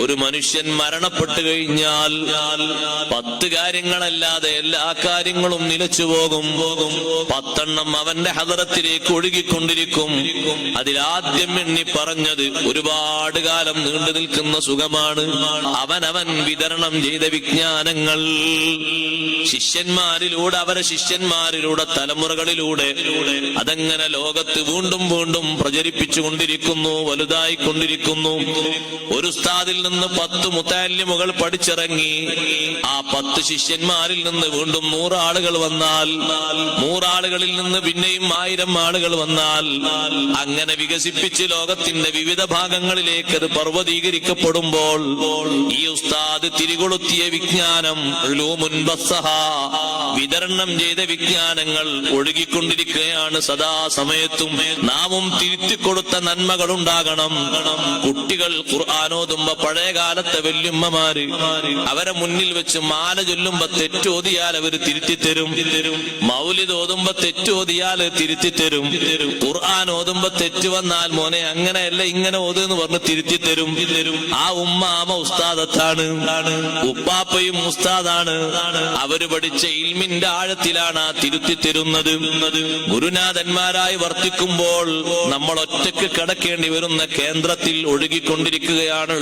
ഒരു മനുഷ്യൻ മരണപ്പെട്ടു കഴിഞ്ഞാൽ പത്ത് കാര്യങ്ങളല്ലാതെ എല്ലാ കാര്യങ്ങളും നിലച്ചു പോകും. പോകും പത്തെണ്ണം അവന്റെ ഹദറത്തിലേക്ക് ഒഴുകിക്കൊണ്ടിരിക്കും. അതിലാദ്യം എണ്ണി പറഞ്ഞത് ഒരുപാട് കാലം നീണ്ടു നിൽക്കുന്ന സുഖമാണ്. അവനവൻ വിതരണം ചെയ്ത വിജ്ഞാനങ്ങൾ ശിഷ്യന്മാരിലൂടെ അവരെ ശിഷ്യന്മാരിലൂടെ തലമുറകളിലൂടെ അതങ്ങനെ ലോകത്ത് വീണ്ടും വീണ്ടും പ്രചരിപ്പിച്ചുകൊണ്ടിരിക്കുന്നു വലുതായിക്കൊണ്ടിരിക്കുന്നു. ഒരു ഉസ്താദിൽ നിന്ന് പത്ത് മുത്താലിമുകൾ പഠിച്ചിറങ്ങി ആ പത്ത് ശിഷ്യന്മാരിൽ നിന്ന് വീണ്ടും നൂറാളുകൾ വന്നാൽ നൂറാളുകളിൽ നിന്ന് പിന്നെയും ആയിരം ആളുകൾ വന്നാൽ അങ്ങനെ വികസിപ്പിച്ച് ലോകത്തിന്റെ വിവിധ ഭാഗങ്ങളിലേക്ക് അത് പർവതീകരിക്കപ്പെടുമ്പോൾ ഈ ഉസ്താദ് തിരികൊളുത്തിയ വിജ്ഞാനം വിതരണം ചെയ്ത വിജ്ഞാനങ്ങൾ ഒഴുകിക്കൊണ്ടിരിക്കുകയാണ് സദാസമയത്തും. നാമും തിരുത്തിക്കൊടുത്ത നന്മകൾ ഉണ്ടാകണം കുട്ടികൾ ഖുർആാനോതുമ്പോ പഴയ കാലത്തെ വല്യമ്മമാര് അവരെ മുന്നിൽ വെച്ച് മാല ചൊല്ലുമ്പോ തെറ്റോതിയാൽ അവർ തിരുത്തി തരും മൗലിദ് ഓതുമ്പോ തെറ്റോതിയാൽ തിരുത്തി തരും ഖുർആൻ ഓതുമ്പോ തെറ്റ് വന്നാൽ മോനെ അങ്ങനെയല്ല ഇങ്ങനെ ഓതെന്ന് പറഞ്ഞ് തിരുത്തി തരും ആ ഉമ്മാമ ഉസ്താദത്താണ്. ഉപ്പാപ്പയും ഉസ്താദാണ്. അവർ പഠിച്ച ഇൽമിന്റെ ആഴത്തിലാണ് ആ തിരുത്തി തരുന്നത് ഗുരുനാഥന്മാരായി വർത്തിക്കുമ്പോൾ നമ്മൾ ഒറ്റയ്ക്ക് കിടക്കേണ്ടി വരുന്ന കേന്ദ്രത്തിൽ ഒഴുകിക്കൊണ്ടിരിക്കുകയാണ്.